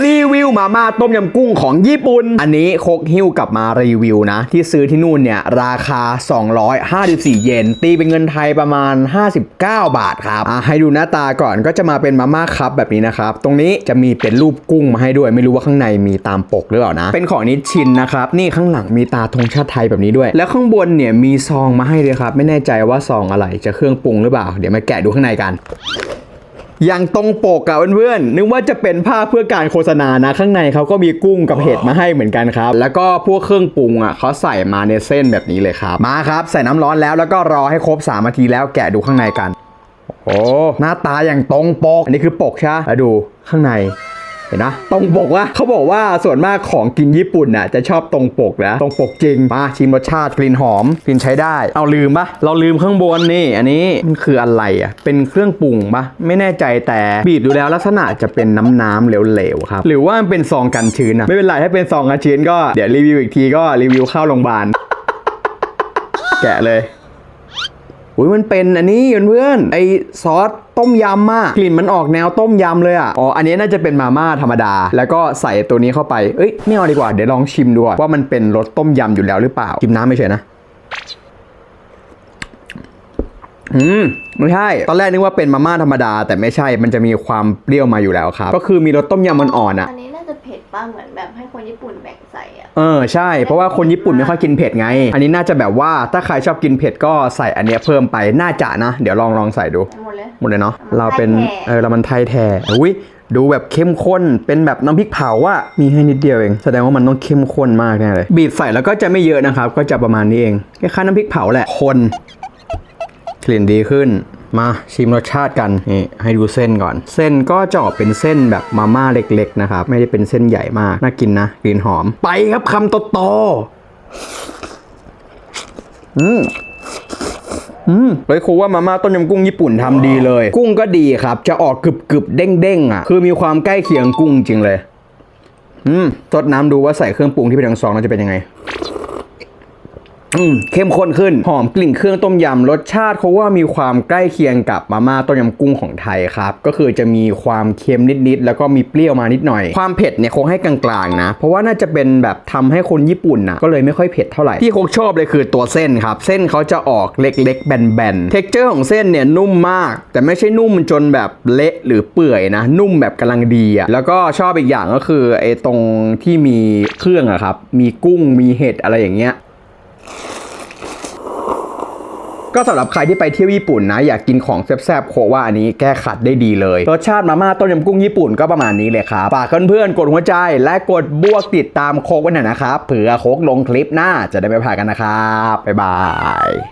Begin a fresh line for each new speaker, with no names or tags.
รีวิวมาม่าต้มยำกุ้งของญี่ปุ่น อันนี้โคกฮิ้วกลับมารีวิวนะ ที่ซื้อที่นู่นเนี่ย ราคา 254 เยน ตีเป็นเงินไทยประมาณ 59 บาทครับอะให้ดูหน้าตาก่อนก็จะมาเป็นมาม่าคัพแบบนี้นะครับ ตรงนี้จะมีเป็นรูปกุ้งมาให้ด้วย ไม่รู้ว่าข้างในมีตามปกหรือเปล่านะ เป็นของนิชินนะครับ นี่ข้างหลังมีตาธงชาติไทยแบบนี้ด้วย แล้วข้างบนเนี่ยมีซองมาให้เลยครับ ไม่แน่ใจว่าซองอะไรจะเครื่องปรุงหรือเปล่า เดี๋ยวมาแกะดูข้างในกัน อย่างตรงปกอะเพื่อนๆนึกว่าจะเป็นผ้าเพื่อการโฆษณานะข้างในเขาก็มีกุ้งกับเห็ดมาให้เหมือนกันครับ แล้วก็พวกเครื่องปรุงอะเขาใส่มาในเส้นแบบนี้เลยครับ มาครับใส่น้ำร้อนแล้วแล้วก็รอให้ครบ3นาทีแล้วแกะดูข้างในกัน โอ้หน้าตาอย่างตรงปก อันนี้คือปกใช่ไหมดูข้างใน ห็นนะตรงปกว่าเขาบอกว่าส่วนมากของกินญี่ปุ่นน่ะจะชอบตรงปกนะตรงปกจริงมาชิมรสชาติกลิ่นหอมกลิ่นใช้ได้ เอาลืมปะเราลืมข้างบนนี่ อันนี้มันคืออะไรอะเป็นเครื่องปรุงปะไม่แน่ใจแต่บีบดูแล้วลักษณะจะเป็นน้ำน้ำๆเหลวๆครับหรือว่ามันเป็นซองกันชื้นอะไม่เป็นไรถ้าเป็นซองกันชื้นก็เดี๋ยวรีวิวอีกทีก็รีวิวเข้าโรงพยาบาลแกะเลย อุ้ยมันเป็นอันนี้เพื่อนๆไอซอสต้มยำอะกลิ่นมันออกแนวต้มยำเลยอะอ๋ออันนี้น่าจะเป็นมาม่าธรรมดา แล้วก็ใส่ตัวนี้เข้าไปเอ้ยไม่เอาดีกว่าเดี๋ยวลองชิมดูว่ามันเป็นรสต้มยำอยู่แล้วหรือเปล่าชิมน้ำไม่เฉยนะอืมไม่ใช่ ตอนแรกนึกว่าเป็นมาม่าธรรมดา แต่ไม่ใช่มันจะมีความเปรี้ยวมาอยู่แล้วครับ ก็คือมีรสต้มยำอ่อนอะ
อันนี้น่าจะเผ็ด ป้าเหมือนแบบให้คนญี่ปุ่นแบ่งใส่อะ
เออใช่ เพราะว่าคนญี่ปุ่นไม่ค่อยกินเผ็ดไง อันนี้น่าจะแบบว่าถ้าใครชอบกินเผ็ดก็ใส่อันเนี้ยเพิ่มไปน่าจะนะ เดี๋ยวลองลองใส่ดู
หมดเลย
หมดเลยเนาะ
เรา
เราเป็น
ไทยแท้
เออเรามันไทยแท้อุ้ยดูแบบเข้มข้นเป็นแบบน้ำพริกเผาอะมีให้นิดเดียวเอง แสดงว่ามันต้องเข้มข้นมากแน่เลย บีบใส่แล้วก็จะไม่เยอะนะครับ ก็จะประมาณนี้เองคล้ายๆน้ำพริกเผาแหละคนกลิ่นดีขึ้น มาชิมรสชาติกันนี่ให้ดูเส้นก่อน เส้นก็จะออกเป็นเส้นแบบมาม่าเล็กๆนะครับ ไม่ได้เป็นเส้นใหญ่มากน่ากินนะกลิ่นหอม ไปครับคำโตๆอืมอืมเลยครูว่ามาม่าต้มยำกุ้งญี่ปุ่นทำดีเลย กุ้งก็ดีครับ จะออกกรึบกรึบๆเด้งเด้งๆอะ คือมีความใกล้เคียงกุ้งจริงเลย อืมทดน้ำดูว่าใส่เครื่องปรุงที่เป็นทั้งซองแล้วจะเป็นยังไง อืมเข้มข้นขึ้น หอมกลิ่นเครื่องต้มยำรสชาติเขาว่ามีความใกล้เคียงกับมาม่าต้มยำกุ้งของไทยครับ ก็คือจะมีความเค็มนิดๆ แล้วก็มีเปรี้ยวมานิดหน่อย ความเผ็ดเนี่ยคงให้กลางๆนะ เพราะว่าน่าจะเป็นแบบทำให้คนญี่ปุ่นนะก็เลยไม่ค่อยเผ็ดเท่าไหร่ ที่คงชอบเลยคือตัวเส้นครับ เส้นเขาจะออกเล็กๆ แบนๆ เท็กเจอร์ของเส้นเนี่ยนุ่มมาก แต่ไม่ใช่นุ่มจนแบบเละหรือเปื่อยนะ นุ่มแบบกำลังดีอะแล้วก็ชอบอีกอย่างก็คือไอ้ตรงที่มีเครื่องอะครับ มีกุ้งมีเห็ดอะไรอย่างเงี้ย ก็สำหรับใครที่ไปเที่ยวญี่ปุ่นนะอยากกินของแซ่บๆโคว่าอันนี้แก้ขัดได้ดีเลยรสชาติมาม่าต้มยำกุ้งญี่ปุ่นก็ประมาณนี้เลยครับฝากเพื่อนๆกดหัวใจ และกดบวกติดตามโคกไว้หน่อยนะครับเผื่อโคกลงคลิปหน้าจะได้ไม่พลาดกันนะครับบ๊ายบาย